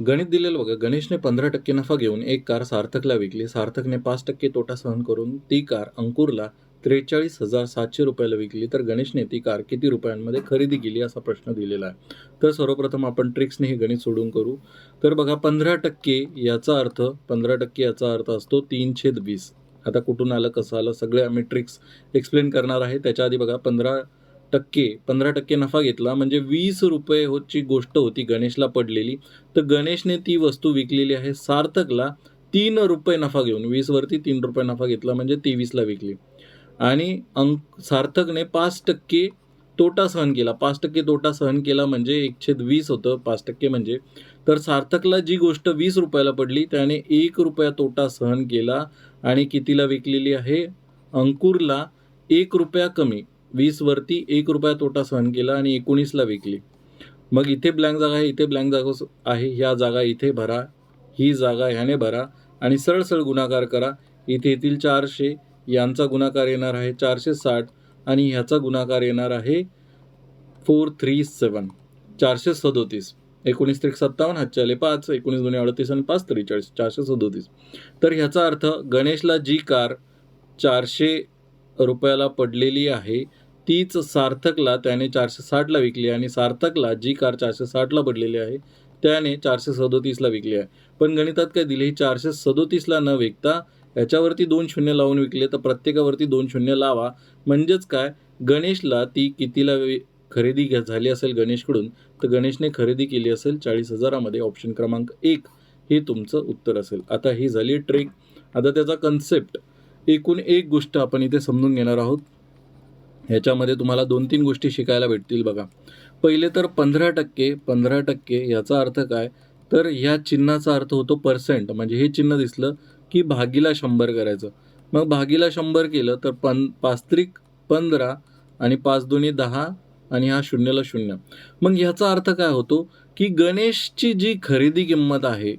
गणित दिलेलं बघा गणेशने पंधरा टक्के नफा घेऊन एक कार सार्थकला विकली. सार्थकने पाच टक्के तोटा सहन करून ती कार अंकुरला त्रेचाळीस हजार सातशे रुपयाला विकली. तर गणेशने ती कार किती रुपयांमध्ये खरेदी केली असा प्रश्न दिलेला आहे. तर सर्वप्रथम आपण ट्रिक्सने हे गणित सोडून करू. तर बघा पंधरा टक्के याचा अर्थ पंधरा टक्के याचा अर्थ असतो तीन छेद वीस. आता कुठून आलं कसं आलं सगळे आम्ही ट्रिक्स एक्सप्लेन करणार आहे. त्याच्या आधी बघा पंधरा टक्के पंधरा टक्के नफा घेतला. म्हणजे वीस रुपये होची गोष्ट होती गणेशला पडलेली. तर गणेशने ती वस्तू विकलेली आहे सार्थकला. तीन रुपये नफा घेऊन वीसवरती तीन रुपये नफा घेतला म्हणजे तेवीसला विकली. आणि अंक सार्थकने पाच टक्के तोटा सहन केला. पाच टक्के तोटा सहन केला म्हणजे एकशे वीस होतं पाच टक्के म्हणजे. तर सार्थकला जी गोष्ट वीस रुपयाला पडली त्याने एक रुपया तोटा सहन केला. आणि कितीला विकलेली आहे? अंकुरला एक रुपया कमी. वीसवरती एक रुपया तोटा सहन केला आणि एकोणीसला विकली. मग इथे ब्लँक जागा आहे इथे ब्लँक जागा आहे ह्या जागा इथे भरा ही जागा ह्याने भरा आणि सरळ सरळ गुणाकार करा. इथे येथील चारशे यांचा गुणाकार येणार आहे चारशे साठ आणि ह्याचा गुणाकार येणार आहे फोर थ्री सेवन. चारशे सदोतीस. एकोणीस त्रिक सत्तावन्न हातचे पाच एकोणीस दोन्ही अडतीस आणि पाच त्रेचाळीस चारशे सदोतीस. तर ह्याचा अर्थ गणेशला जी कार चारशे रुपयाला पडलेली आहे तीच सार्थकला त्याने चारशे साठला विकली आणि सार्थकला जी कार चारशे साठला पडलेली आहे त्याने चारशे सदोतीसला विकली आहे. पण गणितात काय दिले? ही चारशे सदोतीसला न विकता याच्यावरती दोन शून्य लावून विकले तर प्रत्येकावरती दोन शून्य लावा. म्हणजेच काय? गणेशला ती कितीला खरेदी घ्या- झाली असेल गणेशकडून तर गणेशने खरेदी केली असेल चाळीस हजारामध्ये ऑप्शन क्रमांक एक. हे तुमचं उत्तर असेल. आता ही झाली ट्रिक आता त्याचा कन्सेप्ट एकूण एक गोष्ट आपण इथे समजून घेणार आहोत. ह्याच्यामध्ये तुम्हाला दोन तीन गोष्टी शिकायला भेटतील बघा. पहिले तर पंधरा टक्के पंधरा टक्के याचा अर्थ काय? तर ह्या चिन्हाचा अर्थ होतो पर्सेंट म्हणजे हे चिन्ह दिसलं की भागीला शंभर करायचं. मग भागीला शंभर केलं तर पन पाच त्रिक पंधरा आणि पाच दोन्ही दहा आणि हा शून्यला शून्य. मग ह्याचा अर्थ काय होतो? की गणेशची जी खरेदी किंमत आहे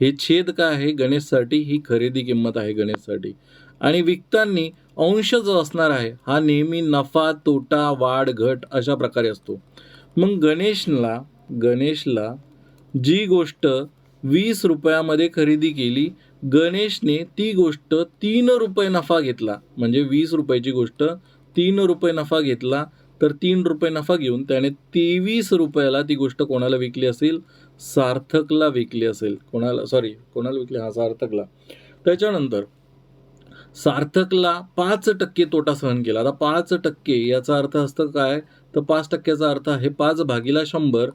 हे छेद काय आहे? गणेशसाठी ही खरेदी किंमत आहे गणेशसाठी. आणि विकताना अंश जो असणार आहे. हा नेहमी नफा तोटा वाढ घट अशा प्रकारे असतो. मग गणेशला गणेशला जी गोष्ट वीस रुपयामध्ये खरेदी केली गणेशने ती गोष्ट तीन रुपये नफा घेतला. म्हणजे वीस रुपयाची गोष्ट तीन रुपये नफा घेतला तर तीन रुपये नफा घेऊन त्याने तेवीस रुपयाला ती गोष्ट कोणाला विकली असेल? सार्थकला विकली असेल. कोणाला सॉरी कोणाला विकली? हा सार्थकला. त्याच्यानंतर सार्थकला पाच टक्के तोटा सहन केला. आता पाच टक्के याचा अर्थ असतं काय? तर पाच टक्क्याचा अर्थ आहे पाच भागीला शंभर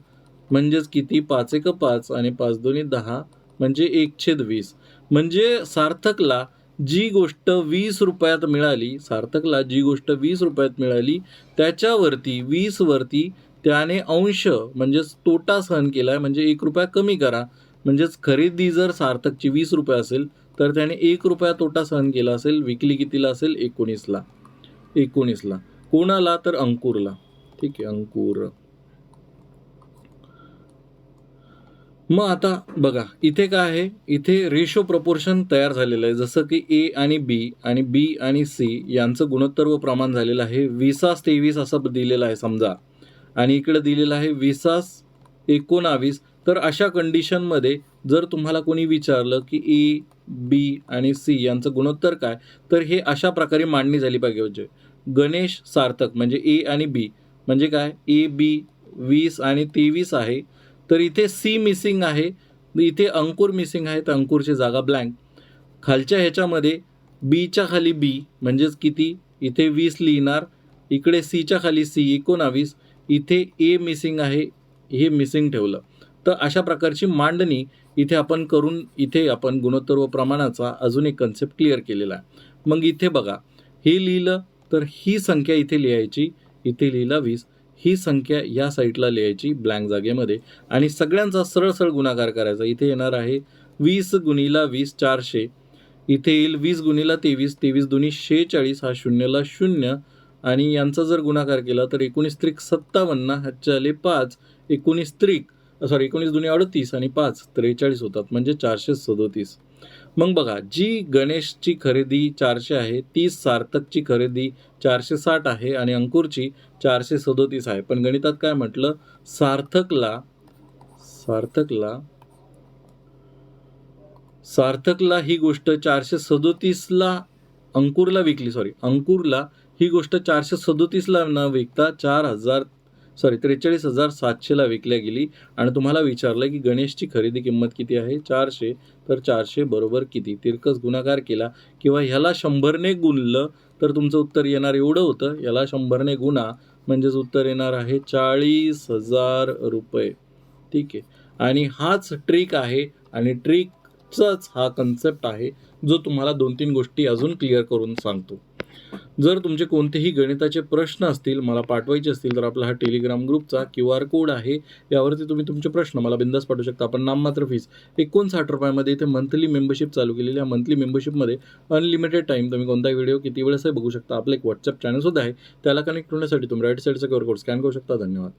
म्हणजेच किती? पाच एक पाच आणि पाच दोन्ही दहा म्हणजे एकशे वीस. म्हणजे सार्थकला जी गोष्ट वीस रुपयात मिळाली सार्थकला जी गोष्ट वीस रुपयात मिळाली त्याच्यावरती वीसवरती त्याने अंश म्हणजेच तोटा सहन केला आहे म्हणजे एक रुपया कमी करा. म्हणजेच खरेदी जर सार्थकची वीस रुपये असेल तर त्याने एक रुपया तोटा सहन केला असेल विकली कितीला असेल? एकोणीसला. एकोणीसला. कोणाला? तर अंकुरला. ठीक आहे अंकुर. मग आता बघा इथे काय आहे? इथे रेशो प्रपोर्शन तयार झालेलं आहे. जसं की ए आणि बी आणि बी आणि सी यांचं गुणोत्तर व प्रमाण झालेलं आहे. विसास तेवीस असं दिलेलं आहे समजा. आणि इकडे दिलेलं आहे विसास एकोणावीस. तर अशा कंडिशनमध्ये जर तुम्हाला कोणी विचारलं की e, ए बी आणि सी यांचं गुणोत्तर काय तर हे अशा प्रकारे मांडणी झाली पाहिजे म्हणजे गणेश सार्थक म्हणजे ए आणि बी म्हणजे काय? ए बी वीस आणि तेवीस आहे. तर इथे सी मिसिंग आहे. इथे अंकुर मिसिंग आहे तर अंकुरची जागा ब्लँक खालच्या ह्याच्यामध्ये बीच्या खाली बी म्हणजेच किती? इथे वीस लिहिणार. इकडे सीच्या खाली सी एकोणावीस. इथे ए मिसिंग आहे. हे मिसिंग ठेवलं. तर अशा प्रकारची मांडणी इथे आपण करून इथे आपण गुणोत्तर व प्रमाणाचा अजून एक कन्सेप्ट क्लिअर केलेला आहे. मग इथे बघा हे लिहिलं तर ही संख्या इथे लिहायची इथे लिहिला वीस ही संख्या या साईडला लिहायची ब्लँक जागेमध्ये आणि सगळ्यांचा सरळ सरळ गुणाकार करायचा. इथे येणार आहे वीस गुणीला वीस चारशे इथे येईल वीस गुणीला तेवीस तेवीस दोन्ही शेहेचाळीस हा शून्यला शून्य आणि यांचा जर गुणाकार केला तर एकोणीस त्रिक सत्तावन्न ह्याचे पाच एकोणीस त्रिक सॉरी एकोणीस दुनी अडतीस आणि पाच त्रेचाळीस होतात म्हणजे चारशे सदोतीस. मग बघा जी गणेशची खरेदी चारशे आहे ती सार्थकची खरेदी चारशे साठ आहे आणि अंकुरची चारशे सदोतीस आहे. पण गणितात काय म्हटलं? सार्थकला सार्थकला सार्थकला ही गोष्ट चारशे सदोतीसला अंकुरला विकली सॉरी अंकुरला ही गोष्ट चारशे सदोतीसला न विकता चार हजार सॉरी त्रेचाळीस हजार सातशेला विकल्या गेली आणि तुम्हाला विचारलं की गणेशची खरेदी किंमत किती आहे? चारशे. तर चारशे बरोबर किती? तिरकस गुणाकार केला किंवा ह्याला शंभरने गुणलं तर तुमचं उत्तर येणार एवढं होतं. याला शंभरने गुणा म्हणजेच उत्तर येणार आहे चाळीस हजार रुपये. ठीक आहे. आणि हाच ट्रिक आहे आणि ट्रिकचाच हा कन्सेप्ट आहे जो तुम्हाला दोन तीन गोष्टी अजून क्लिअर करून सांगतो. जर तुमचे कोणतेही गणिताचे प्रश्न असतील मला पाठवायचे असतील तर आपला हा टेलिग्राम ग्रुपचा क्यू आर कोड आहे. यावरती तुम्ही तुमचे प्रश्न मला बिंदास पाठवू शकता. आपण नाममात्र फीस एकोणसाठ रुपयामध्ये इथे मंथली मेंबरशिप चालू केलेली आहे. मंथली मेंबरशिपमध्ये अनलिमिटेड टाईम तुम्ही कोणताही व्हिडिओ किती वेळेसही बघू शकता. आपलं एक व्हॉट्सअप चॅनलसुद्धा आहे. त्याला कनेक्ट होण्यासाठी तुम्ही राईट साईडचा क्यू आर कोड स्कॅन करू शकता. धन्यवाद.